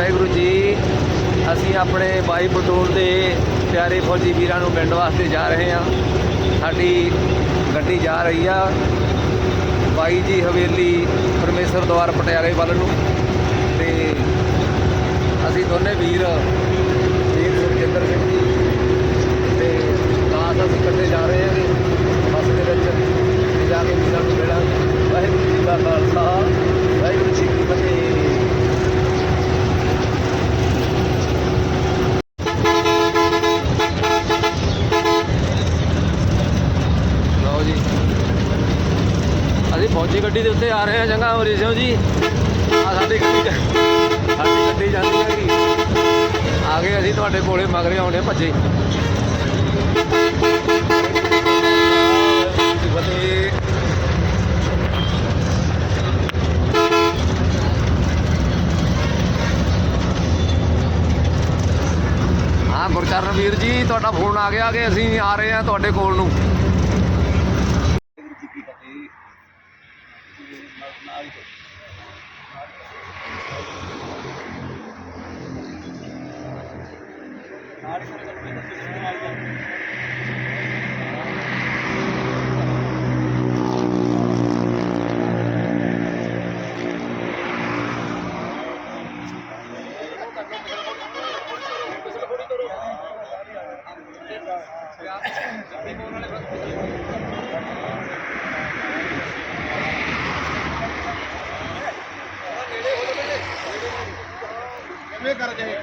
ਵਾਹਿਗੁਰੂ ਜੀ, ਅਸੀਂ ਆਪਣੇ ਬਾਈ ਪਟੋਲ ਦੇ ਪਿਆਰੇ ਫੌਜੀ ਵੀਰਾਂ ਨੂੰ ਪਿੰਡ ਵਾਸਤੇ ਜਾ ਰਹੇ ਹਾਂ। ਸਾਡੀ ਗੱਡੀ ਜਾ ਰਹੀ ਆ। ਬਾਈ ਜੀ ਹਵੇਲੀ ਪਰਮੇਸ਼ਰ ਦਵਾਰ ਪਟਿਆਲੇ ਵੱਲ ਨੂੰ ਤੇ ਅਸੀਂ ਦੋਨੇ ਵੀਰ ਵੀਰ ਸੁਖਜਿੰਦਰ ਸਿੰਘ ਜੀ ਤੇ ਨਾਲ ਅਸੀਂ ਇਕੱਠੇ ਜਾ ਰਹੇ ਹਾਂ ਬੱਸ ਦੇ ਵਿੱਚ ਤੇ ਜਾ ਕੇ ਵੀਰਾਂ ਨੂੰ ਮਿਲਾਂਗੇ ਵਾਹਿਗੁਰੂ ਜੀ ਦਾ ਖਾਲਸਾ, ਵਾਹਿਗੁਰੂ ਜੀ ਕੀ ਫਤਿਹ ਲਓ ਜੀ ਅਸੀਂ ਫੌਜੀ ਗੱਡੀ ਦੇ ਉੱਤੇ ਆ ਰਹੇ ਹਾਂ ਚੰਗਾ ਅਮਰੀਤ ਸਿੰਘ ਜੀ। ਆ ਸਾਡੀ ਗੱਡੀ ਸਾਡੀ ਗੱਡੀ ਜਾਂਦੀ ਹੈਗੀ ਆ ਗਏ ਅਸੀਂ ਤੁਹਾਡੇ ਕੋਲੇ, ਮਗਰੇ ਆਉਣੇ ਭੱਜੇ। ਫਤਿਹ ਹਾਂ, ਗੁਰਚਰਨ ਵੀਰ ਜੀ, ਤੁਹਾਡਾ ਫੋਨ ਆ ਗਿਆ ਕਿ ਅਸੀਂ ਆ ਰਹੇ ਹਾਂ ਤੁਹਾਡੇ ਕੋਲ ਨੂੰ। ਕਿਵੇਂ ਕਰ ਜਾਏ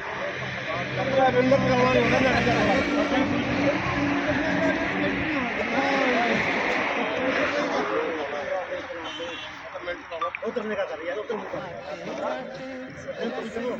ਆਪਣਾ ਬਿੰਦਰ ਕਰਵਾ ਨਹੀਂ ਹੁੰਦਾ ਨਾ ਉਤਰਨੇ ਦਾ ਕਰ ਯਾਰ ਉਤਰਨੇ ਦਾ ਚਲੋ ਚਲੋ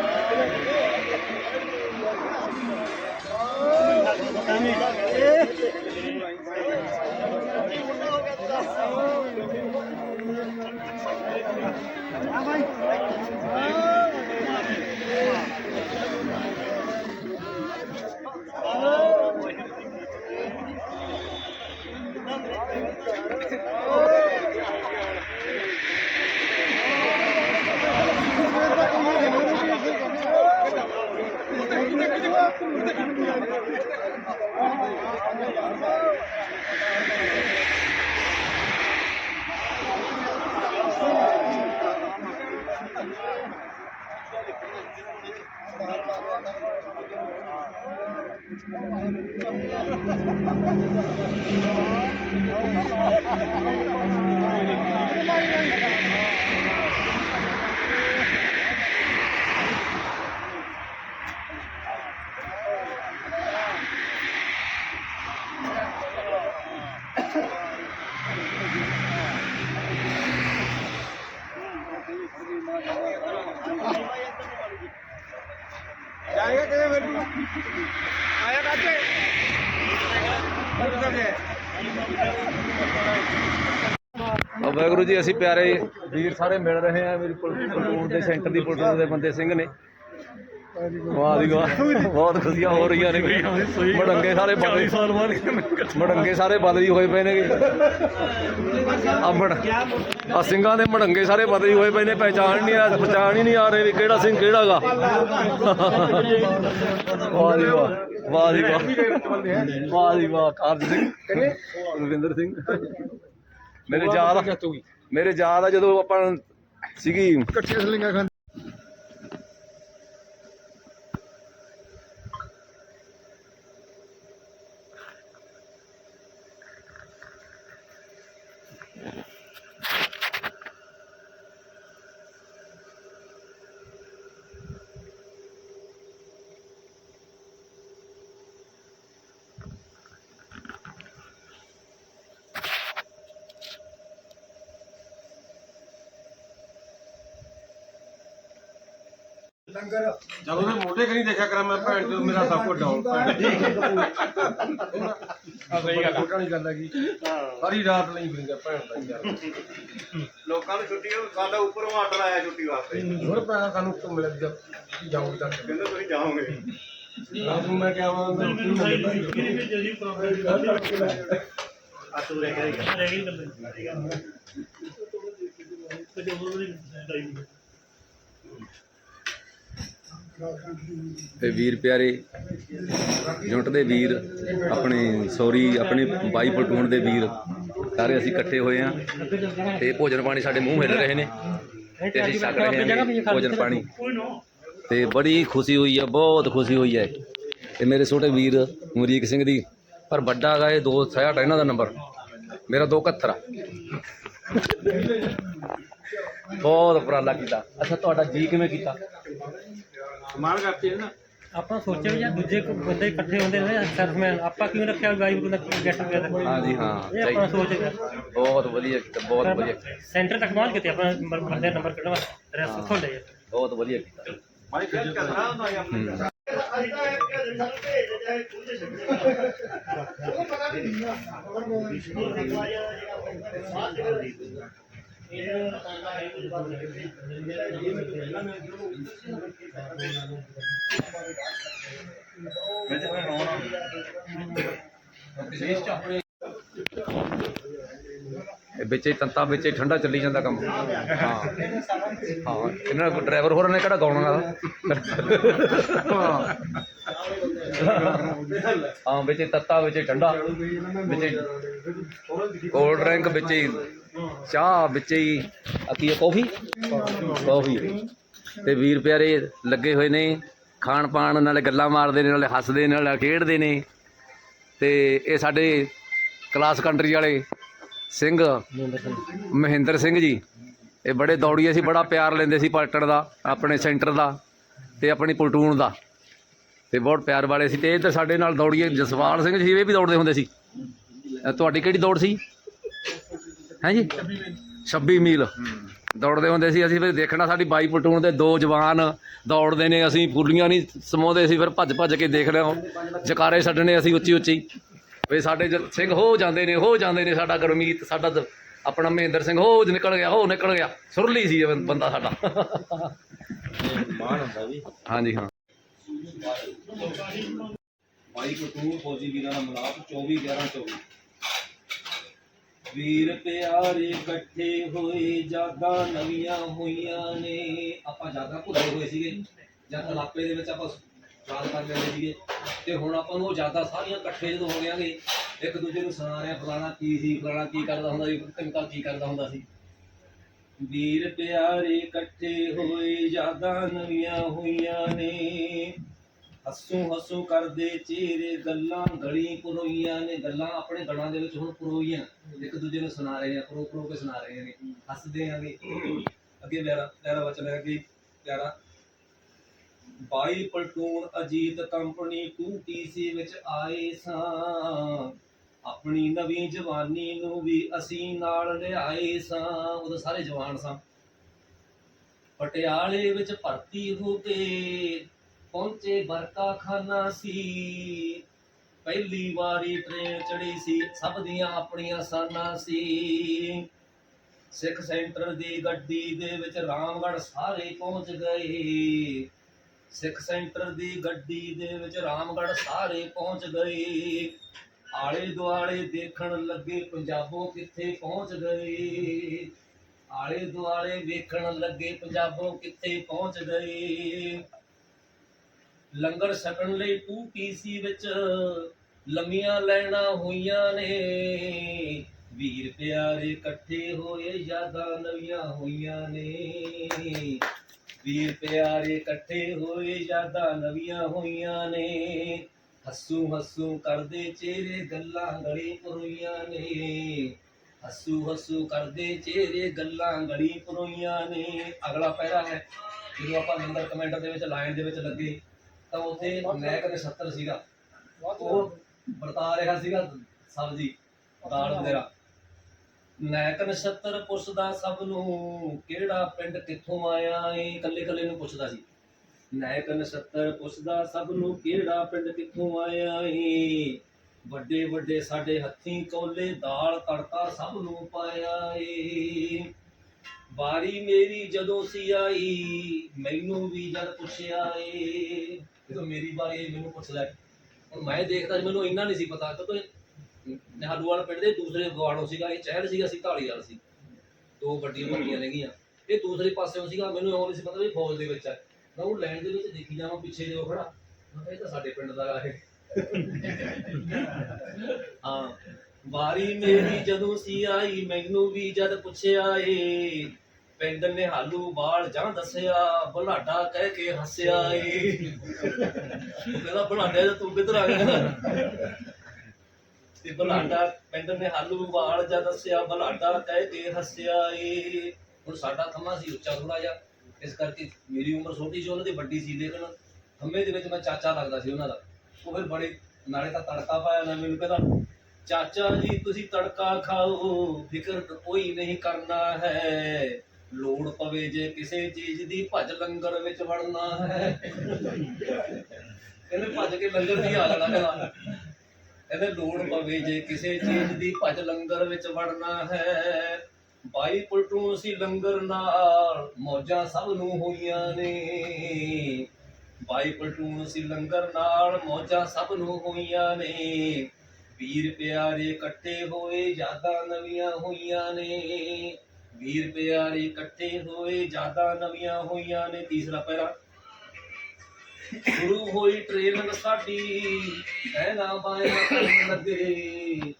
Thank you. Thank you. Waheguru ji, ਅਸੀਂ ਪਿਆਰੇ ਵੀਰ ਸਾਰੇ ਮਿਲ ਰਹੇ ਹਾਂ ਮੇਰੀ ਪਲਟੂਨ ਦੇ ਸੈਂਟਰ ਦੀ ਪਲਟੂਨ ਦੇ ਬੰਦੇ ਸਿੰਘ ਨੇ। ਵਾਹ ਜੀ ਵਾਹ। ਬਹੁਤ ਖੁਸ਼ੀਆਂ ਹੋ ਰਹੀਆਂ ਨੇ ਵੀ ਮੜੰਗੇ ਸਾਰੇ ਬਦਲੀ ਸਾਲ ਬਾਅਦ ਮੜੰਗੇ ਸਾਰੇ ਬਦਲੀ ਹੋਏ ਪਏ ਨੇ ਆ ਮੜ ਆ ਸਿੰਘਾਂ ਦੇ ਮੜੰਗੇ ਸਾਰੇ ਬਦਲੀ ਹੋਏ ਪਏ ਨੇ ਪਹਿਚਾਣ ਨਹੀਂ ਆ ਪਛਾਣ ਹੀ ਨਹੀਂ ਆ ਰਹੇ ਵੀ ਕਿਹੜਾ ਸਿੰਘ ਕਿਹੜਾਗਾ। ਵਾਹ ਜੀ ਵਾਹ ਵਾਹ ਜੀ ਵਾਹ। ਵਾਹ ਜੀ ਵਾਹ ਕਾਰਜ ਸਿੰਘ। ਰਵਿੰਦਰ ਸਿੰਘ। ਮੇਰੇ ਯਾਦ ਆ ਮੇਰੇ ਯਾਦ ਆ ਜਦੋਂ ਆਪਾਂ ਸੀਗੀ ਇਕੱਠੇ ਸਲਿੰਗਾ ਲੰਗਰ। ਜਦੋਂ ਦੇ ਮੋਢੇ ਕਰੀ ਦੇਖਿਆ ਕਰਾਂ ਮੈਂ ਭੈਣ ਤੇ ਮੇਰਾ ਸਭ ਕੁਝ ਡਾਊਨ ਆ। ਸਹੀ ਗੱਲ ਆ। ਗੱਲ ਹੈਗੀ ਸਾਰੀ ਰਾਤ ਨਹੀਂ ਫਿਰਿੰਗਾ ਭੈਣ ਦਾ ਯਾਰ। ਲੋਕਾਂ ਨੂੰ ਛੁੱਟੀ ਹੋ ਸਾਡਾ ਉੱਪਰੋਂ ਆਰਡਰ ਆਇਆ ਛੁੱਟੀ ਵਾਸਤੇ। ਹੋਰ ਪੈਸਾ ਸਾਨੂੰ ਤੋਂ ਮਿਲ ਜਾ ਜਾਊਂ ਤੱਕ। ਕਹਿੰਦੇ ਤੁਸੀਂ ਜਾਓਗੇ। ਰਾਤ ਨੂੰ ਮੈਂ ਕਿਹਾ ਮੈਂ ਰੋਟੀ ਨਹੀਂ ਮਿਲਦੀ ਤੇ ਵੀਰ ਪਿਆਰੇ ਯੂਨਿਟ ਦੇ ਵੀਰ, ਆਪਣੇ ਸੌਰੀ, ਆਪਣੇ ਬਾਈ ਪਲਟੂਨ ਦੇ ਵੀਰ, ਸਾਰੇ ਅਸੀਂ ਇਕੱਠੇ ਹੋਏ ਆ ਤੇ ਭੋਜਨ ਪਾਣੀ ਸਾਡੇ ਮੂੰਹ ਮਿਲ ਰਹੇ ਨੇ ਤੇ ਅਸੀਂ ਛਕ ਰਹੇ ਹਾਂ ਭੋਜਨ ਪਾਣੀ। ਤੇ ਬੜੀ ਖੁਸ਼ੀ ਹੋਈ ਹੈ ਬਹੁਤ ਖੁਸ਼ੀ ਹੋਈ ਹੈ ਤੇ ਮੇਰੇ ਛੋਟੇ ਵੀਰ ਅਮਰੀਕ ਸਿੰਘ ਦੀ, ਪਰ ਵੱਡਾ ਹੈਗਾ ਇਹ 268 ਇਹਨਾਂ ਦਾ ਨੰਬਰ ਮੇਰਾ 271 ਆ। ਬਹੁਤ ਉਪਰਾਲਾ ਕੀਤਾ। ਅੱਛਾ, ਤੁਹਾਡਾ ਜੀ ਕਿਵੇਂ ਕੀਤਾ? ਮਾਰ ਕਰਤੀ ਹੈ ਨਾ। ਆਪਾਂ ਸੋਚਿਆ ਵੀ ਯਾਰ ਦੂਜੇ ਕੋ- ਬੰਦੇ ਇਕੱਠੇ ਹੁੰਦੇ ਨੇ ਸਰਫਮੈਨ ਆਪਾਂ ਕਿਉਂ ਰੱਖਿਆ ਗਾਈ ਨੂੰ ਗੈਟ ਟੂਗੇਦਰ ਹਾਂ ਜੀ ਹਾਂ ਇਹ ਸਹੀ। ਸੋਚ ਬਹੁਤ ਵਧੀਆ ਕੀਤਾ ਬਹੁਤ ਵਧੀਆ। ਕੀਤਾ, ਸੈਂਟਰ ਤੱਕ ਪਹੁੰਚ ਗਏ ਤੇ ਆਪਣਾ ਨੰਬਰ ਬੰਦੇ ਨੰਬਰ ਕੱਢਵਾ ਰੈਸ ਉੱਥੋਂ ਲਏ ਬਹੁਤ ਵਧੀਆ ਕੀਤਾ। ਭਾਈ ਫਿਰ ਕਰਨਾ ਹੁੰਦਾ ਹੈ ਆਪਣੇ। ਹੂੰ। ਇਹ ਵਿੱਚ ਹੀ ਤੰਤਾ ਵਿੱਚ ਹੀ ਠੰਡਾ ਚੱਲੀ ਜਾਂਦਾ ਕੰਮ। ਹਾਂ। ਹਾਂ, ਇਹਨਾਂ ਦਾ ਡਰਾਈਵਰ ਹੋਰਾਂ ਨੇ ਕਿਹੜਾ ਗਾਉਣਾ ਦਾ ਹਾਂ। ਵਿੱਚ ਹੀ ਤੱਤਾ, ਵਿੱਚ ਹੀ ਠੰਡਾ, ਵਿੱਚ ਕੋਲਡ ਡਰਿੰਕ ਵਿੱਚ ਹੀ ਚਾਹ ਵਿੱਚ ਹੀ ਆ ਕੀ ਹੈ ਕੌਫੀ? ਕੌਫੀ। ਤੇ ਵੀਰ ਪਿਆਰੇ ਲੱਗੇ ਹੋਏ ਨੇ, ਖਾਣ ਪਾਣ ਨਾਲੇ ਗੱਲਾਂ ਮਾਰਦੇ ਨੇ, ਨਾਲੇ ਹੱਸਦੇ ਨੇ, ਨਾਲੇ ਖੇਡਦੇ ਨੇ। ਤੇ ਇਹ ਸਾਡੇ ਕਲਾਸ ਕੰਟਰੀ ਵਾਲੇ ਸਿੰਘ ਮਹਿੰਦਰ ਸਿੰਘ ਜੀ, ਇਹ ਬੜੇ ਦੌੜੀਏ ਸੀ ਬੜਾ ਪਿਆਰ ਲੈਂਦੇ ਸੀ ਪਲਟਣ ਦਾ, ਆਪਣੇ ਸੈਂਟਰ ਦਾ ਤੇ ਆਪਣੀ ਪਲਟੂਨ ਦਾ। ਤੇ ਬਹੁਤ ਪਿਆਰ ਵਾਲੇ ਸੀ ਤੇ ਇੱਧਰ ਸਾਡੇ ਨਾਲ ਦੌੜੀਏ ਜਸਵਾਲ ਸਿੰਘ ਜੀ, ਇਹ ਵੀ ਦੌੜਦੇ ਹੁੰਦੇ ਸੀ। ਤੁਹਾਡੀ ਕਿਹੜੀ ਦੌੜ ਸੀ? ਹੈ ਜੀ 26 ਮੀਲ। ਦੌੜਦੇ ਹੁੰਦੇ ਸੀ ਅਸੀਂ ਫਿਰ ਦੇਖਣਾ ਸਾਡੀ ਬਾਈ ਪਲਟੂਨ ਦੇ ਦੋ ਜਵਾਨ ਦੌੜਦੇ ਨੇ ਅਸੀਂ ਫੁੱਲੀਆਂ ਨਹੀਂ ਸਮਾਉਂਦੇ ਸੀ ਫਿਰ ਭੱਜ ਭੱਜ ਕੇ ਦੇਖ ਲਿਆ। ਜਕਾਰੇ ਛੱਡਣੇ ਅਸੀਂ ਉੱਚੀ ਉੱਚੀ। ਵੀ ਸਾਡੇ ਸਿੰਘ ਹੋ ਜਾਂਦੇ ਨੇ ਹੋ ਜਾਂਦੇ ਨੇ ਸਾਡਾ ਗੁਰਮੀਤ ਸਾਡਾ ਆਪਣਾ ਮਹਿੰਦਰ ਸਿੰਘ ਹੋ ਨਿਕਲ ਗਿਆ ਹੋ ਨਿਕਲ ਗਿਆ। ਸੁਰਲੀ ਸੀ ਬੰਦਾ ਸਾਡਾ। ਹਾਂਜੀ ਹਾਂ। ਬਾਈ ਪਲਟੂਨ ਫੌਜੀ ਵੀਰਾਂ ਦਾ ਮਲਾਪ 24 11 24 ਵੀਰ ਪਿਆਰੇ ਇਕੱਠੇ ਹੋਏ ਜਾਗਾ ਨਵੀਆਂ ਹੋਈਆਂ ਨੇ। ਆਪਾਂ ਜਾਗਾ ਭੁੱਲੇ ਹੋਏ ਸੀਗੇ। ਜਦ ਲਾਪੇ ਦੇ ਵਿੱਚ ਆਪਾਂ ਯਾਦ ਕਰ ਲੈਂਦੇ ਸੀਗੇ। ਤੇ ਹੁਣ ਆਪਾਂ ਨੂੰ ਉਹ ਜਾਗਾ ਸਾਰੀਆਂ ਇਕੱਠੇ ਜਦੋਂ ਹੋ ਗਿਆਂਗੇ ਇੱਕ ਦੂਜੇ ਨੂੰ ਸੁਣਾ ਰਹੇ ਆ, ਫਲਾਣਾ ਕੀ ਸੀ ਫਲਾਣਾ ਕੀ ਕਰਦਾ ਹੁੰਦਾ ਸੀ ਕੰਕਲ ਕੀ ਕਰਦਾ ਹੁੰਦਾ ਸੀ। ਵੀਰ ਪਿਆਰੇ ਇਕੱਠੇ ਹੋਏ ਯਾਦਾਂ ਨਵੀਆਂ ਹੋਈਆਂ ਨੇ। ਹੱਸੂ ਹੱਸੋ ਕਰਦੇ ਚਿਹਰੇ ਗੱਲਾਂ, ਗਲੀ ਪੁਰੋਈਆਂ ਨੇ, ਗੱਲਾਂ ਆਪਣੇ ਗਲਾਂ ਦੇ ਵਿੱਚ ਹੁਣ ਪੁਰੋਈਆਂ ਇੱਕ ਦੂਜੇ ਨੂੰ ਸੁਣਾ ਰਹੇ ਆ ਪੁਰੋ ਪੁਰੋ ਕੇ ਸੁਣਾ ਰਹੇ ਨੇ ਹੱਸਦੇ ਆਂਗੇ ਅੱਗੇ ਪਿਆਰਾ ਪਿਆਰਾ ਵਚਨ ਹੈ ਕਿ ਪਿਆਰਾ, ਬਾਈ ਪਲਟੂਨ ਅਜੀਤ ਕੰਪਨੀ 2TC ਵਿੱਚ ਆਏ ਸਾਂ। ਆਪਣੀ ਨਵੀਂ ਜਵਾਨੀ ਨੂੰ ਵੀ ਅਸੀਂ ਨਾਲ ਲਿਆਏ ਸਾਂ। ਉਦੋਂ ਸਾਰੇ ਜਵਾਨ ਸਾਂ। ਪਟਿਆਲੇ ਵਿੱਚ ਭਰਤੀ ਹੋ ਕੇ ਪਹੁੰਚੇ ਬਰਕਾ ਖਾਨਾ ਸੀ। ਪਹਿਲੀ ਵਾਰੀ ਟ੍ਰੇਨ ਚੜੀ ਸੀ, ਸਭ ਦੀਆਂ ਆਪਣੀਆਂ ਸਾਨਾਂ ਸੀ। ਸਿੱਖ ਸੈਂਟਰ ਦੀ ਗੱਡੀ ਦੇ ਵਿੱਚ ਰਾਮਗੜ ਸਾਰੇ ਪਹੁੰਚ ਗਏ। ਸਿੱਖ ਸੈਂਟਰ ਦੀ ਗੱਡੀ ਦੇ ਵਿੱਚ ਰਾਮਗੜ੍ਹ ਸਾਰੇ ਪਹੁੰਚ ਗਏ। ਆਲੇ ਦੁਆਲੇ ਦੇਖਣ ਲੱਗੇ ਪੰਜਾਬੋ ਕਿੱਥੇ ਪਹੁੰਚ ਗਏ। ਆਲੇ ਦੁਆਲੇ ਵੇਖਣ ਲੱਗੇ ਪੰਜਾਬੋ ਕਿੱਥੇ ਪਹੁੰਚ ਗਏ। ਲੰਗਰ ਛਕਣ ਲਈ 2TC ਵਿੱਚ? ਲੰਮੀਆਂ ਲੈਣਾ ਹੋਈਆਂ ਨੇ। ਵੀਰ ਪਿਆਰੇ ਇਕੱਠੇ ਹੋਏ, ਯਾਦਾਂ ਨਵੀਆਂ ਹੋਈਆਂ ਨੇ। ਵੀਰ ਪਿਆਰੇ ਇਕੱਠੇ ਹੋਏ, ਯਾਦਾਂ ਨਵੀਆਂ ਹੋਈਆਂ ਨੇ। ਹੱਸੂ ਹੱਸੂ ਕਰਦੇ ਚਿਹਰੇ, ਗੱਲਾਂ ਗਲੀ ਪਰੋਈਆਂ ਨੇ। ਹੱਸੂ ਹੱਸੂ ਕਰਦੇ ਚਿਹਰੇ, ਗੱਲਾਂ ਗਲੀ ਪਰੋਈਆਂ ਨੇ। ਅਗਲਾ ਪੈਰਾ ਹੈ, ਜਦੋਂ ਆਪਾਂ ਨੰਬਰ ਕਮੈਂਟ ਦੇ ਵਿੱਚ, ਲਾਈਨ ਦੇ ਵਿੱਚ ਲੱਗੇ ਤਾਂ ਉੱਥੇ ਮੈਕ ਦੇ 70 ਸੀਗਾ। ਉਹ ਵਰਤਾ ਰਿਹਾ ਸੀਗਾ ਸਬਜ਼ੀ, ਦਾਲ ਵਗੈਰਾ। ਨੈਕ ਨਛੱਤਰ ਪੁੱਛਦਾ ਸਭ ਨੂੰ, ਕਿਹੜਾ ਪਿੰਡ ਕਿੱਥੋਂ ਆਇਆ? ਏ ਕੱਲੇ ਕੱਲੇ ਨੂੰ ਪੁੱਛਦਾ ਸੀ। ਨਾਇਕ ਨਛੱਤਰ ਪੁੱਛਦਾ ਸਭ ਨੂੰ, ਕਿਹੜਾ ਪਿੰਡ ਕਿੱਥੋਂ ਆਇਆ ਏ? ਵੱਡੇ ਵੱਡੇ ਸਾਡੇ ਹੱਥੀਂ ਕੋਲੇ, ਦਾਲ ਤੜਕਾ ਸਭ ਨੂੰ ਪਾਇਆ ਏ। ਵਾਰੀ ਮੇਰੀ ਜਦੋਂ ਸੀ ਆਈ, ਮੈਨੂੰ ਵੀ ਜਦ ਪੁੱਛਿਆ ਏ। ਜਦੋਂ ਮੇਰੀ ਵਾਰੀ ਆਈ ਮੈਨੂੰ ਪੁੱਛ ਲੈ। ਹੁਣ ਮੈਂ ਦੇਖਦਾ ਸੀ, ਮੈਨੂੰ ਇੰਨਾ ਨਹੀਂ ਸੀ ਪਤਾ। ਕਿਉਂਕਿ ਨਿਹਾਲੂਵਾਲ ਪਿੰਡ ਦੇ ਦੂਸਰੇ ਗਵਾੜੋਂ ਸੀਗਾ ਇਹ ਚਹਿਲ ਸੀਗਾ ਸੀ ਢਾਲੀਵਾਲ ਸੀ। ਦੋ ਵੱਡੀਆਂ ਵੱਡੀਆਂ ਨੇਗੀਆਂ। ਇਹ ਦੂਸਰੇ ਪਾਸਿਓਂ ਸੀਗਾ ਮੈਨੂੰ ਉਹ ਨਹੀਂ ਸੀ ਪਤਾ ਵੀ ਫੌਜ ਦੇ ਵਿੱਚ ਆ। ਮੈਂ ਉਹ ਲੈਣ ਦੇ ਵਿੱਚ ਦੇਖੀ ਜਾਵਾਂ ਪਿੱਛੇ ਜੋ ਖੜਾ। ਮੈਂ ਕਿਹਾ ਇਹ ਤਾਂ ਸਾਡੇ ਪਿੰਡ ਦਾ ਹੈ ਹਾਂ। ਵਾਰੀ ਮੇਰੀ ਜਦੋਂ ਸੀ ਆਈ ਮੈਨੂੰ ਵੀ ਜਦ ਪੁੱਛਿਆ ਏ ਪਿੰਡ ਨੇ ਹਾਲੂ ਬਾਲ ਜਾਂ ਦੱਸਿਆ, ਬਲਾਡਾ ਕਹਿ ਕੇ ਹੱਸਿਆ ਏ। ਕਹਿੰਦਾ ਬਲਾਡੇ ਦਾ ਤੂੰ ਕਿੱਧਰ ਆ ਗਿਆ? ਤੇ ਬਲਾਡਾ ਪਿੰਡ ਨੇ ਬਾਲ ਜਾਂ ਦੱਸਿਆ, ਬਲਾਡਾ ਕਹਿ ਕੇ ਹੱਸਿਆ ਏ। ਹੁਣ ਸਾਡਾ ਥੰਮਾ ਸੀ ਉੱਚਾ ਥੋੜਾ ਜਿਹਾ। ਇਸ ਕਰਕੇ ਮੇਰੀ ਉਮਰ ਛੋਟੀ ਸੀ, ਉਹਨਾਂ ਦੀ ਵੱਡੀ ਸੀ, ਲੇਕਿਨ ਥੰਮੇ ਦੇ ਵਿੱਚ ਮੈਂ ਚਾਚਾ ਲੱਗਦਾ ਸੀ ਉਹਨਾਂ ਦਾ। ਉਹ ਫਿਰ ਬੜੇ, ਨਾਲੇ ਤਾਂ ਤੜਕਾ ਪਾਇਆ ਨਾ ਮੈਨੂੰ ਕਹਿੰਦਾ, ਚਾਚਾ ਜੀ, ਤੁਸੀਂ ਤੜਕਾ ਖਾਓ, ਫਿਕਰ ਕੋਈ ਨਹੀਂ ਕਰਨਾ ਹੈ। ਲੋੜ ਪਵੇ ਜੇ ਕਿਸੇ ਚੀਜ਼ ਦੀ ਭੱਜ ਲੰਗਰ ਵਿੱਚ ਵੜਨਾ ਹੈ। ਕਹਿੰਦੇ ਭੱਜ ਕੇ ਲੰਗਰ ਦੀ ਆ। ਕਹਿੰਦਾ ਕਹਿੰਦੇ ਲੋੜ ਪਵੇ ਜੇ ਕਿਸੇ ਚੀਜ਼ ਦੀ ਭੱਜ ਲੰਗਰ ਵਿੱਚ ਵੜਨਾ ਹੈ। ਬਾਈ ਪਲਟੂ ਸੀ ਲੰਗਰ ਨਾਲ, ਮੌਜਾਂ ਸਭ ਨੂੰ ਹੋਈਆਂ ਨੇ। ਬਾਈ ਪਲਟੂ ਸੀ ਲੰਗਰ ਨਾਲ, ਮੌਜਾਂ ਸਭ ਨੂੰ ਹੋਈਆਂ ਨੇ। ਵੀਰ ਪਿਆਰੇ ਇਕੱਠੇ ਹੋਏ, ਯਾਦਾਂ ਨਵੀਆਂ ਹੋਈਆਂ ਨੇ। ਵੀਰ ਪਿਆਰੇ ਇਕੱਠੇ ਹੋਏ ਯਾਦਾਂ ਨਵੀਆਂ ਹੋਈਆਂ ਨੇ ਤੀਸਰਾ ਪੈਰਾ ਸ਼ੁਰੂ ਹੋਈ ਟ੍ਰੇਨਿੰਗ ਸਾਡੀ ਦਹਿਨਾ ਬਾਇਆ ਕਰਨ ਲੱਗੇ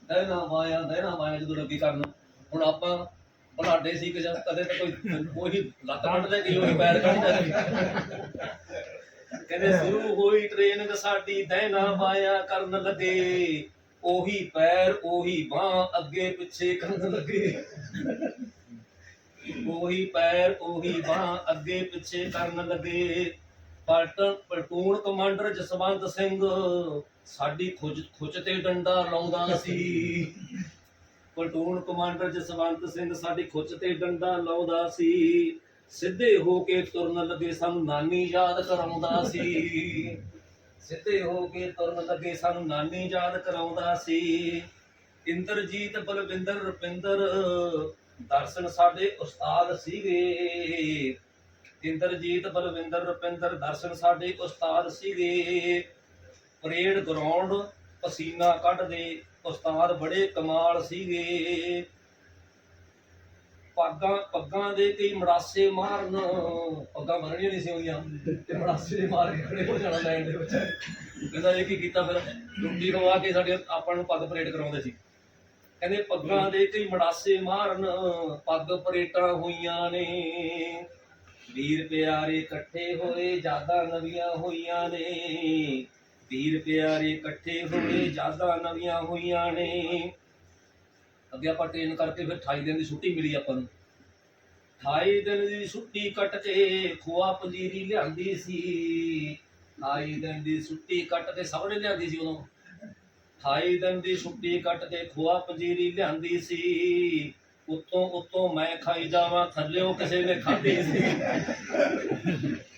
ਦਹਿਨਾ ਬਾਇਆ ਦਹਿਨਾ ਬਾਇਆ ਜਦੋਂ ਲੱਗੀ ਕਰਨ। ਹੁਣ ਆਪਾਂ ਬਲਾਡੇ ਸੀ ਕਿ ਕਦੇ ਤਾਂ ਕੋਈ ਉਹੀ ਲੱਤ ਕੱਢ ਲੈ ਗਈ ਉਹੀ ਪੈਰ ਕੱਢ ਲੈ ਕਹਿੰਦੇ ਸ਼ੁਰੂ ਹੋਈ ਟ੍ਰੇਨਿੰਗ ਸਾਡੀ ਦਹਿਨਾ ਬਾਇਆ ਕਰਨ ਲੱਗੇ। ਉਹੀ ਪੈਰ, ਉਹੀ ਬਾਹ ਅੱਗੇ ਪਿੱਛੇ ਕਰਨ ਲੱਗੇ। ਉਹੀ ਪੈਰ, ਉਹੀ ਬਾਹ ਅੱਗੇ ਪਿੱਛੇ ਕਰਨ ਲੱਗੇ। ਪਲਟਨ ਪਲਟੂਨ ਕਮਾਂਡਰ ਜਸਵੰਤ ਸਿੰਘ, ਸਾਡੀ ਖੁਜ ਖੁਚ ਤੇ ਡੰਡਾ ਲਾਉਂਦਾ ਸੀ। ਪਲਟੂਨ ਕਮਾਂਡਰ ਜਸਵੰਤ ਸਿੰਘ, ਸਾਡੀ ਖੁਚ ਤੇ ਡੰਡਾ ਲਾਉਂਦਾ ਸੀ। ਸਿੱਧੇ ਹੋ ਕੇ ਤੁਰਨ ਲੱਗੇ, ਸਾਨੂੰ ਨਾਨੀ ਯਾਦ ਕਰਾਉਂਦਾ ਸੀ। ਸਿੱਧੇ ਹੋ ਕੇ ਤੁਰਨ ਲੱਗੇ, ਸਾਨੂੰ ਨਾਨੀ ਯਾਦ ਕਰਾਉਂਦਾ ਸੀ। ਇੰਦਰਜੀਤ ਬਲਵਿੰਦਰ ਰੁਪਿੰਦਰ ਦਰਸ਼ਨ ਸਾਡੇ ਉਸਤਾਦ ਸੀਗੇ। ਇੰਦਰਜੀਤ, ਬਲਵਿੰਦਰ, ਰੁਪਿੰਦਰ ਦਰਸ਼ਨ ਸਾਡੇ ਉਸਤਾਦ ਸੀਗੇ। ਪਰੇਡ ਗਰਾਊਂਡ ਪਸੀਨਾ ਕੱਢਦੇ ਉਸਤਾਦ ਬੜੇ ਕਮਾਲ ਸੀਗੇ। ਪੱਗਾਂ ਪੱਗਾਂ ਦੇ ਕਈ ਮੜਾਸੇ ਮਾਰਨ, ਪੱਗਾਂ ਬੰਨਣੀਆਂ ਨਹੀਂ ਸੀ ਹੁੰਦੀਆਂ ਤੇ ਮੜਾਸੇ ਮਾਰ ਕੇ ਖੜੇ ਹੋ ਜਾਣਾ ਲਾਈਨ ਦੇ ਵਿੱਚ। ਕਹਿੰਦਾ ਇਹ ਕੀ ਕੀਤਾ ਫਿਰ? ਰੋਟੀ ਖਵਾ ਕੇ ਸਾਡੇ ਆਪਾਂ ਨੂੰ ਪੱਗ ਪਰੇਡ ਕਰਾਉਂਦੇ ਸੀ। ਕਹਿੰਦੇ ਪੱਗਾਂ ਦੇ ਕਈ ਮੜਾਸੇ ਮਾਰਨ, ਪੱਗ ਪਰੇਟਾਂ ਹੋਈਆਂ ਨੇ। ਵੀਰ ਪਿਆਰੇ ਇਕੱਠੇ ਹੋਏ, ਯਾਦਾਂ ਨਵੀਆਂ ਹੋਈਆਂ ਨੇ। ਵੀਰ ਪਿਆਰੇ ਇਕੱਠੇ ਹੋਏ, ਯਾਦਾਂ ਨਵੀਆਂ ਹੋਈਆਂ ਨੇ। ਅੱਗੇ ਆਪਾਂ ਟ੍ਰੇਨ ਕਰਕੇ ਫਿਰ 28 ਦਿਨ ਦੀ ਛੁੱਟੀ ਮਿਲੀ ਆਪਾਂ ਨੂੰ। 28 ਦਿਨ ਦੀ ਛੁੱਟੀ ਕੱਟ ਕੇ ਖੋਆ ਪੰਜੀਰੀ ਲਿਆਂਦੀ ਸੀ। 28 ਦਿਨ ਦੀ ਛੁੱਟੀ ਕੱਟ ਕੇ ਸਭ ਨੇ ਲਿਆਂਦੀ ਸੀ ਉਦੋਂ। 28 ਦਿਨ ਦੀ ਛੁੱਟੀ ਕੱਟ ਕੇ ਖੋਆ ਪੰਜੀਰੀ ਲਿਆਂਦੀ ਸੀ। ਉੱਤੋਂ ਉੱਤੋਂ ਮੈਂ ਖਾਈ ਜਾਵਾਂ ਥੱਲਿਓ ਕਿਸੇ ਨੇ ਖਾਧੀ ਸੀ।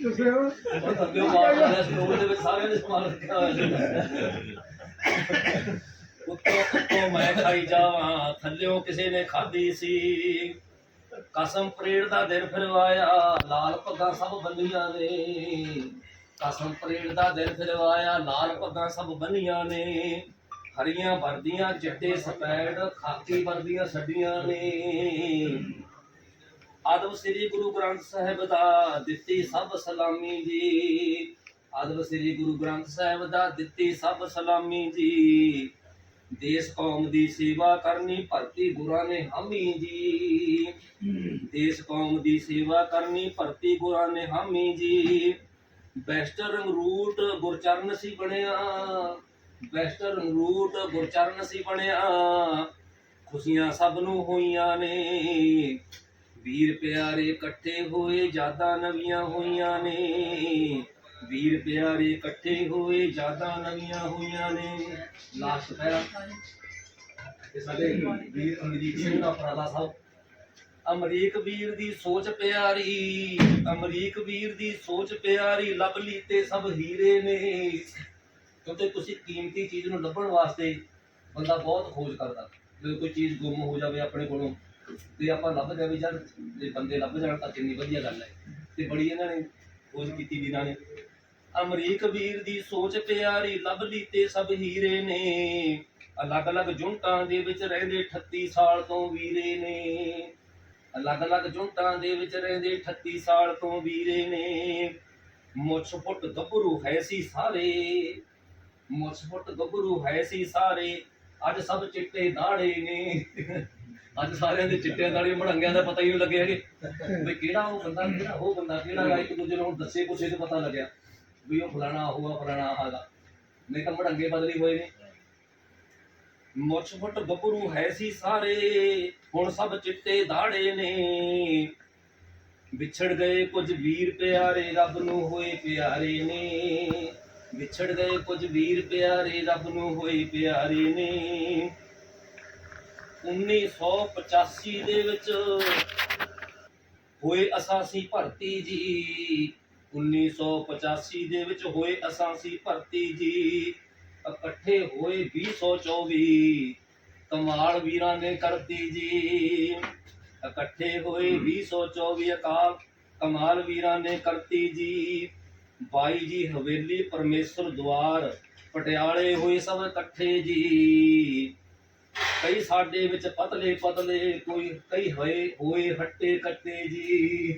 ਉਹ ਥੱਲਿਓ ਮਾਰ ਰਿਹਾ ਸਟੋਰ ਦੇ ਵਿੱਚ ਸਾਰਿਆਂ ਨੇ ਸਮਾਨ ਰੱਖਿਆ ਹੋਇਆ ਸੀ। ਉੱਤੋਂ ਉੱਤੋਂ ਮੈਂ ਖਾਈ ਜਾਵਾਂ ਥੱਲਿਓ ਕਿਸੇ ਨੇ ਖਾਧੀ ਸੀ। ਕਸਮ ਪਰੇਡ ਦਾ ਦਿਨ ਫਿਰ ਆਇਆ ਲਾਲ ਪੱਗਾਂ ਸਭ ਬੰਨੀਆਂ ਨੇ। ਕਸਮ ਪਰੇਡ ਦਾ ਦਿਨ ਫਿਰ ਆਇਆ ਲਾਲ ਪੱਗਾਂ ਸਭ ਬੰਨੀਆਂ ਨੇ। ਹਰੀਆਂ ਵਰਦੀਆਂ, ਚਿੱਟੇ ਸਪੈਡ ਖਾਕੀ ਵਰਦੀਆਂ ਛੱਡੀਆਂ ਨੇ। ਆਦਮ ਸ੍ਰੀ ਗੁਰੂ ਗ੍ਰੰਥ ਸਾਹਿਬ ਦਾ ਦਿੱਤੀ ਸਭ ਸਲਾਮੀ ਜੀ। ਆਦਮ ਸ੍ਰੀ ਗੁਰੂ ਗ੍ਰੰਥ ਸਾਹਿਬ ਦਾ ਦਿੱਤੀ ਸਭ ਸਲਾਮੀ ਜੀ। ਦੇਸ਼ ਕੌਮ ਦੀ ਸੇਵਾ ਕਰਨੀ ਭਰਤੀ ਗੁਰਾਂ ਨੇ ਹਾਮੀ ਜੀ। ਦੇਸ਼ ਕੌਮ ਦੀ ਸੇਵਾ ਕਰਨੀ ਭਰਤੀ ਗੁਰਾਂ ਨੇ ਹਾਮੀ ਜੀ। ਵੈਸਟਰਨ ਰੂਟ ਗੁਰਚਰਨ ਸੀ ਬਣਿਆ। ਵੈਸਟਰਨ ਰੂਟ ਗੁਰਚਰਨ ਸੀ ਬਣਿਆ। ਖੁਸ਼ੀਆਂ ਸਭ ਨੂੰ ਹੋਈਆਂ ਨੇ। ਵੀਰ ਪਿਆਰੇ ਇਕੱਠੇ ਹੋਏ, ਯਾਦਾਂ ਨਵੀਆਂ ਹੋਈਆਂ ਨੇ। ਵੀਰ ਪਿਆਰੇ ਇਕੱਠੇ ਹੋਏ, ਯਾਦਾਂ ਨਵੀਆਂ ਹੋਈਆਂ ਨੇ। ਲਾਸਟ ਪੈਰਾ ਤੇ ਸਾਡੇ ਵੀਰ ਅਮਰੀਕ ਸਿੰਘ ਦਾ ਉਪਰਾਲਾ ਸਾਹਿਬ। ਅਮਰੀਕ ਵੀਰ ਦੀ ਸੋਚ ਪਿਆਰੀ, ਅਮਰੀਕ ਵੀਰ ਦੀ ਸੋਚ ਪਿਆਰੀ, ਲੱਭ ਲਈ ਸਭ ਹੀਰੇ ਨੇ। ਕਿਉਂਕਿ ਤੁਸੀਂ ਕੀਮਤੀ ਚੀਜ਼ ਨੂੰ ਲੱਭਣ ਵਾਸਤੇ ਬੰਦਾ ਬਹੁਤ ਖੋਜ ਕਰਦਾ। ਜਦੋਂ ਕੋਈ ਚੀਜ਼ ਗੁੰਮ ਹੋ ਜਾਵੇ ਆਪਣੇ ਕੋਲੋਂ, ਤੇ ਆਪਾਂ ਲੱਭ ਜਾਵੇ ਜਦ ਜੇ ਬੰਦੇ ਲੱਭ ਜਾਣ ਤਾਂ ਕਿੰਨੀ ਵਧੀਆ ਗੱਲ ਹੈ। ਤੇ ਬੜੀ ਇਹਨਾਂ ਨੇ ਖੋਜ ਕੀਤੀ ਵੀਰਾਂ ਨੇ। ਅਮਰੀਕ ਵੀਰ ਦੀ ਸੋਚ ਪਿਆਰੀ, ਲੱਭ ਲਈ ਤੇ ਸਭ ਹੀਰੇ ਨੇ। ਅਲੱਗ-ਅਲੱਗ ਜੁੰਟਾਂ ਦੇ ਵਿੱਚ ਰਹਿੰਦੇ 38 ਸਾਲ ਤੋਂ ਵੀਰੇ ਨੇ। ਅਲੱਗ-ਅਲੱਗ ਜੁੰਟਾਂ ਦੇ ਵਿੱਚ ਰਹਿੰਦੇ 38 ਸਾਲ ਤੋਂ ਵੀਰੇ ਨੇ। ਮੁੱਛ ਫੁੱਟ ਗੱਭਰੂ ਹੈ ਸੀ ਸਾਰੇ। ਮੁੱਛ ਫੁੱਟ ਗੱਭਰੂ ਹੈ ਸੀ ਸਾਰੇ। ਅੱਜ ਸਭ ਚਿੱਟੇ ਦਾੜੇ ਨੇ। ਅੱਜ ਸਾਰਿਆਂ ਦੇ ਚਿੱਟੇ ਦਾੜੇ ਮੜੰਗਿਆਂ ਦਾ ਪਤਾ ਹੀ ਨਹੀਂ ਲੱਗਿਆ ਕਿ ਵੀ ਕਿਹੜਾ ਉਹ ਬੰਦਾ, ਕਿਹੜਾ ਉਹ ਬੰਦਾ, ਕਿਹੜਾ ਗਾ, ਇੱਕ ਦੂਜੇ ਨੂੰ ਦੱਸੇ ਪੁੱਛੇ ਤੇ ਪਤਾ ਲੱਗਿਆ ਵੀ ਉਹ ਫਲਾਣਾ ਹੋਆ ਫਲਾਣਾ ਆਗਾ ਨਹੀਂ ਤਾਂ ਮੜੰਗੇ ਬਦਲੀ ਹੋਏ ਨੇ। ਮੁੱਛ ਫੁੱਟ ਗੱਭਰੂ ਹੈ ਸੀ ਸਾਰੇ, ਹੁਣ ਸਭ ਚਿੱਟੇ ਦਾੜੇ ਨੇ। ਵਿਛੜ ਗਏ ਕੁਝ ਵੀਰ ਪਿਆਰੇ, ਰੱਬ ਨੂੰ ਹੋਏ ਪਿਆਰੇ ਨੇ। ਵਿਛੜ ਗਏ ਕੁਝ ਵੀਰ ਪਿਆਰੇ ਰੱਬ ਨੂੰ ਹੋਏ ਪਿਆਰੇ ਨੇ। 1985 ਦੇ ਵਿੱਚ ਹੋਏ ਅਸਾਸੀ ਭਰਤੀ ਜੀ। 1985 ਦੇ ਵਿੱਚ ਹੋਏ ਅਸਾਸੀ ਭਰਤੀ ਜੀ। ਇਕੱਠੇ ਹੋਏ 224 ਕਮਾਲ ਵੀਰਾਂ ਨੇ ਕਰਤੀ ਜੀ। ਇਕੱਠੇ ਹੋਏ 224 ਅਕਾਲ। ਕਮਾਲ ਵੀਰਾਂ ਨੇ ਕਰਤੀ ਜੀ। ਬਾਈ ਜੀ ਹਵੇਲੀ ਪਰਮੇਸ਼ਰ ਦੁਆਰ, ਪਟਿਆਲੇ ਹੋਏ ਸਭ ਇਕੱਠੇ ਜੀ। ਕਈ ਸਾਡੇ ਵਿੱਚ ਪਤਲੇ ਪਤਲੇ, ਕੋਈ ਕਈ ਹੋਏ ਹੋਏ ਹੱਟੇ ਕੱਟੇ ਜੀ।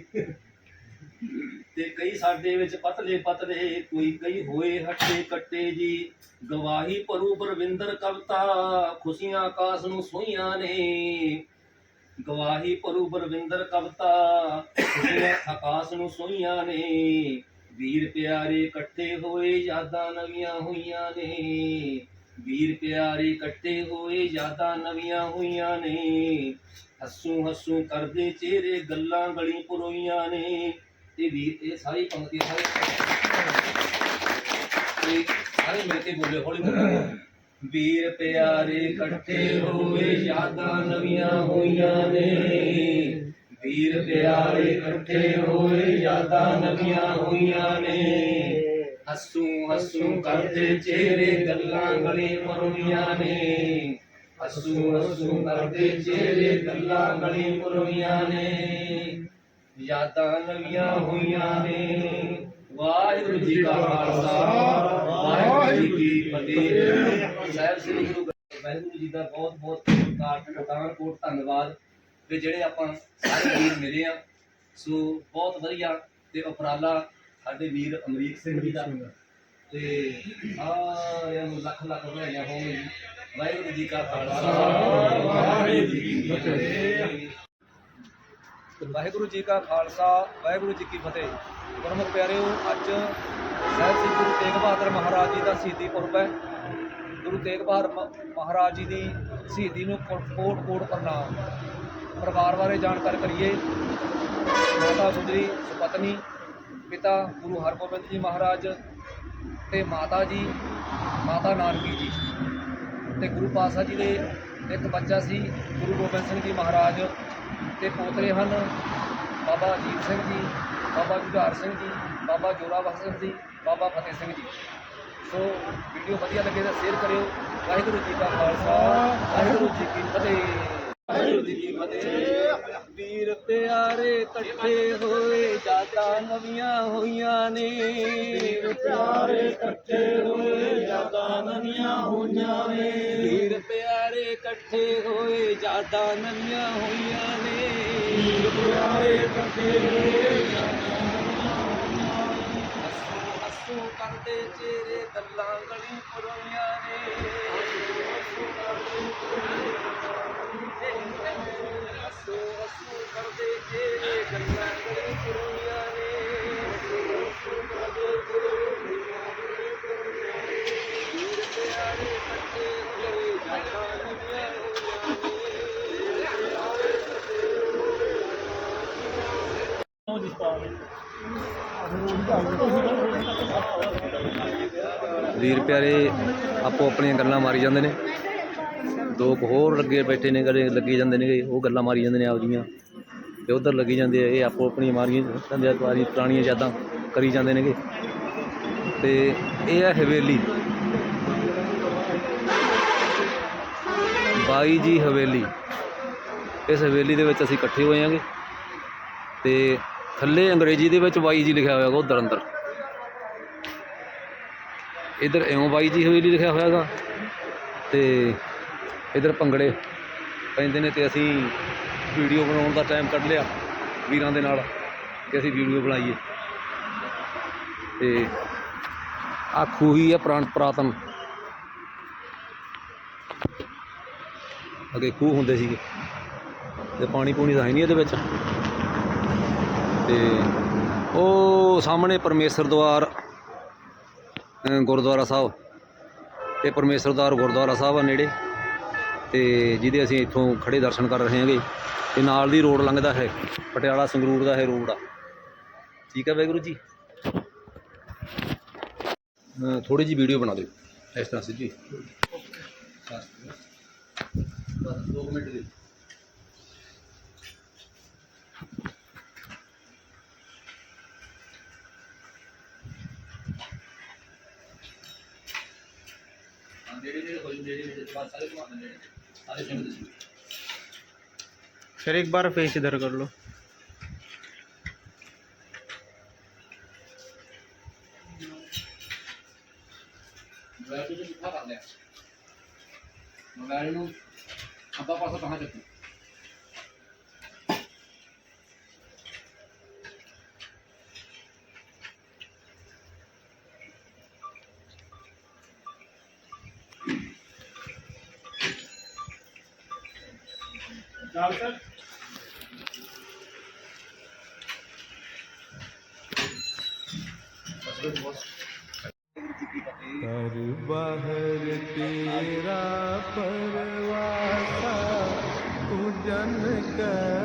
ਤੇ ਕਈ ਸਾਡੇ ਵਿੱਚ ਪਤਲੇ ਪਤਲੇ, ਕੋਈ ਕਈ ਹੋਏ ਹੱਟੇ ਕੱਟੇ ਜੀ। ਗਵਾਹੀ ਭਰੂ ਪਰਵਿੰਦਰ ਕਵਤਾ, ਖੁਸ਼ੀਆਂ ਆਕਾਸ਼ ਨੂੰ ਸੋਈਆਂ ਨੇ। ਗਵਾਹੀ ਭਰੂ ਪਰਵਿੰਦਰ ਕਵਤਾ, ਖੁਸ਼ੀਆਂ ਆਕਾਸ਼ ਨੂੰ ਸੋਈਆਂ ਨੇ। ਵੀਰ ਪਿਆਰੇ ਇਕੱਠੇ ਹੋਏ ਯਾਦਾਂ ਨਵੀਆਂ ਹੋਈਆਂ ਨੇ। ਵੀਰ ਪਿਆਰੇ ਇਕੱਠੇ ਹੋਏ ਯਾਦਾਂ ਨਵੀਆਂ ਹੋਈਆਂ ਨੇ। ਹੱਸੂ ਹੱਸੂ ਕਰਦੇ ਚਿਹਰੇ ਗੱਲਾਂ ਗਲੀ ਪੁਰੋਈਆਂ ਨੇ। ਤੇ ਵੀਰ, ਇਹ ਸਾਰੀ ਪੰਕਤੀ ਸਾਰੇ ਤੇ ਸਾਰੇ ਮਿਲ ਕੇ ਬੋਲੇ, ਹੌਲੀ ਵੀਰ ਪਿਆਰੇ ਇਕੱਠੇ ਹੋਏ ਯਾਦਾਂ ਨਵੀਆਂ ਹੋਈਆਂ ਨੇ। ਵੀਰ ਪਿਆਰੇ ਇਕੱਠੇ ਹੋਏ, ਯਾਦਾਂ ਨਵੀਆਂ ਹੋਈਆਂ ਨੇ। ਹੱਸੂ ਹੱਸੂ ਕਰਦੇ ਚਿਹਰੇ, ਗੱਲਾਂ ਗਲੀ ਮਰੋਈਆਂ ਨੇ। ਹੱਸੂ ਹੱਸੂ ਕਰਦੇ ਚਿਹਰੇ, ਗੱਲਾਂ ਗਲੀ ਮਰੋਈਆਂ ਨੇ। ਯਾਦਾਂ ਨਵੀਆਂ ਹੋਈਆਂ ਨੇ। ਵਾਹਿਗੁਰੂ ਜੀ ਕਾ ਖਾਲਸਾ, ਵਾਹਿਗੁਰੂ ਜੀ ਕੀ ਫਤਿਹ। ਸਾਹਿਬ ਸ੍ਰੀ ਗੁਰੂ ਵਾਹਿਗੁਰੂ ਜੀ ਦਾ ਬਹੁਤ ਬਹੁਤ ਕਾਰਟਾਨ ਕੋਟ ਧੰਨਵਾਦ। ਤੇ ਜਿਹੜੇ ਆਪਾਂ ਸਾਰੇ ਵੀਰ ਮਿਲੇ ਆ। ਸੋ ਬਹੁਤ ਵਧੀਆ ਤੇ ਉਪਰਾਲਾ ਸਾਡੇ ਵੀਰ ਅਮਰੀਕ ਸਿੰਘ ਜੀ ਦਾ। ਤੇ ਸਾਰਿਆਂ ਨੂੰ ਲੱਖ ਲੱਖ ਵਧਾਈਆਂ ਹੋਣ ਜੀ ਵਾਹਿਗੁਰੂ ਜੀ ਕਾ ਖਾਲਸਾ। ਵਾਹਿਗੁਰੂ ਜੀ ਕੀ ਫਤਿਹ ਵਾਹਿਗੁਰੂ ਜੀ ਕਾ ਖਾਲਸਾ ਵਾਹਿਗੁਰੂ ਜੀ ਕੀ ਫਤਿਹ। ਗੁਰਮੁਖ ਪਿਆਰਿਓ ਅੱਜ ਸਾਹਿਬ ਸ੍ਰੀ ਗੁਰੂ ਤੇਗ ਬਹਾਦਰ ਮਹਾਰਾਜ ਜੀ ਦਾ ਸ਼ਹੀਦੀ ਪੁਰਬ ਹੈ। ਗੁਰੂ ਤੇਗ ਬਹਾਦਰ ਮਹਾਰਾਜ ਜੀ ਦੀ ਸ਼ਹੀਦੀ ਨੂੰ ਕੋਟ ਕੋਟ ਪ੍ਰਣਾਮ। ਪਰਿਵਾਰ ਬਾਰੇ ਜਾਣਕਾਰੀ ਕਰੀਏ। ਮਾਤਾ ਗੁਜਰੀ ਸੁਪਤਨੀ, ਪਿਤਾ ਗੁਰੂ ਹਰਗੋਬਿੰਦ ਜੀ ਮਹਾਰਾਜ ਤੇ ਮਾਤਾ ਜੀ, ਮਾਤਾ ਨਾਨਕੀ ਜੀ। ਤੇ ਗੁਰੂ ਪਾਤਸ਼ਾਹ ਜੀ ਦੇ ਇੱਕ ਬੱਚਾ ਸੀ, ਗੁਰੂ ਗੋਬਿੰਦ ਸਿੰਘ ਜੀ ਮਹਾਰਾਜ ਤੇ ਪੋਤਰੇ ਹਨ ਬਾਬਾ ਅਜੀਤ ਸਿੰਘ ਜੀ, ਬਾਬਾ ਜੁਝਾਰ ਸਿੰਘ ਜੀ, ਬਾਬਾ ਜੋਰਾਵਰ ਸਿੰਘ ਜੀ, ਬਾਬਾ ਫਤਿਹ ਸਿੰਘ ਜੀ। ਸੋ ਵੀਡੀਓ ਵਧੀਆ ਲੱਗੇ ਤਾਂ ਸ਼ੇਅਰ ਕਰਿਓ। ਵਾਹਿਗੁਰੂ ਜੀ ਕਾ ਖਾਲਸਾ, ਵਾਹਿਗੁਰੂ ਫਤਿਹ ਵੀਰ ਪਿਆਰੇ ਇਕੱਠੇ ਹੋਏ ਯਾਦਾਂ ਨਵੀਆਂ ਹੋਈਆਂ ਨੇ। ਵੀਰ ਪਿਆਰੇ ਇਕੱਠੇ ਹੋਏ ਯਾਦਾਂ ਨਵੀਆਂ ਹੋਈਆਂ ਨੇ। ਵੀਰ ਪਿਆਰੇ ਇਕੱਠੇ ਹੋਏ ਯਾਦਾਂ ਨਵੀਆਂ ਹੋਈਆਂ ਨੇ। ਵੀਰ ਪਿਆਰੇ ਇਕੱਠੇ ਹੋਏ ਯਾਦਾਂ ਨਵੀਆਂ ਹੋਈਆਂ ਨੇ। ਹੱਸੂ ਹੱਸੂ ਕਰਦੇ ਚਿਹਰੇ ਗੱਲਾਂ ਗਲੀ ਪੁਰੋਈਆਂ ਵੀਰ ਪਿਆਰੇ, ਆਪੋ ਆਪਣੀਆਂ ਗੱਲਾਂ ਮਾਰੀ ਜਾਂਦੇ ਨੇ। ਦੋ ਹੋਰ ਲੱਗੇ ਬੈਠੇ ਨੇ ਕਦੇ ਲੱਗੇ ਜਾਂਦੇ ਨੇ, ਉਹ ਗੱਲਾਂ ਮਾਰੀ ਜਾਂਦੇ ਨੇ ਆਪਦੀਆਂ। ਤੇ ਉਧਰ ਲੱਗੀ ਜਾਂਦੇ ਆ, ਇਹ ਆਪੋ ਆਪਣੀ ਮਾਰੀਆਂ ਜਾਂਦੇ ਆ ਪੁਰਾਣੀ ਪੁਰਾਣੀਆਂ ਯਾਦਾਂ ਕਰੀ ਜਾਂਦੇ ਨੇਗੇ। ਤੇ ਇਹ ਹੈ ਹਵੇਲੀ। ਬਾਈ ਜੀ ਹਵੇਲੀ। ਇਸ ਹਵੇਲੀ ਦੇ ਵਿੱਚ ਅਸੀਂ ਇਕੱਠੇ ਹੋਏ ਆਂਗੇ। ਤੇ ਥੱਲੇ ਅੰਗਰੇਜ਼ੀ ਦੇ ਵਿੱਚ ਬਾਈ ਜੀ ਲਿਖਿਆ ਹੋਇਆ ਹੈਗਾ ਉਧਰ ਅੰਦਰ। ਇਧਰ ਇਉਂ ਬਾਈ ਜੀ ਹਵੇਲੀ ਲਿਖਿਆ ਹੋਇਆ ਹੈਗਾ ਤੇ ਇਧਰ ਭੰਗੜੇ ਪੈਂਦੇ ਨੇ ਤੇ ਅਸੀਂ ਵੀਡੀਓ ਬਣਾਉਣ ਦਾ ਟਾਈਮ ਕੱਢ ਲਿਆ ਵੀਰਾਂ ਦੇ ਨਾਲ ਕਿ ਅਸੀਂ ਵੀਡੀਓ ਬਣਾਈਏ। ਤੇ ਆ ਖੂਹੀ ਹੈ ਪ੍ਰਾਣ ਪ੍ਰਾਤਨ। ਅੱਗੇ ਖੂਹ ਹੁੰਦੇ ਸੀਗੇ ਤੇ ਪਾਣੀ ਪੂਣੀ ਤਾਂ ਹੈ ਨਹੀਂ ਇਹਦੇ ਵਿੱਚ। ਤੇ ਉਹ ਸਾਹਮਣੇ ਪਰਮੇਸ਼ਰ ਦਵਾਰ ਗੁਰਦੁਆਰਾ ਸਾਹਿਬ ਤੇ ਪਰਮੇਸ਼ਰ ਦਵਾਰ ਗੁਰਦੁਆਰਾ ਸਾਹਿਬ ਆ ਨੇੜੇ ਤੇ ਜਿਹਦੇ ਅਸੀਂ ਇੱਥੋਂ ਖੜੇ ਦਰਸ਼ਨ ਕਰ ਰਹੇ ਹਾਂਗੇ। ਤੇ ਨਾਲ ਦੀ ਰੋਡ ਲੰਘਦਾ ਹੈ, ਪਟਿਆਲਾ ਸੰਗਰੂਰ ਦਾ ਇਹ ਰੋਡ ਆ। ਠੀਕ ਹੈ ਵਾਹਿਗੁਰੂ ਜੀ? ਥੋੜੀ ਜੀ ਵੀਡੀਓ ਬਣਾ ਦਿਓ, ਇਸ ਤਰ੍ਹਾਂ ਸਿੱਧੀ। ਬਸ 2 ਮਿੰਟ ਦੀ। सर एक बार फेस इधर कर लो ਕਰ ਬਹਰ ਤੇਰਾ ਪਰਵਾਸਾ ਤੂੰ ਜਨ ਕਰ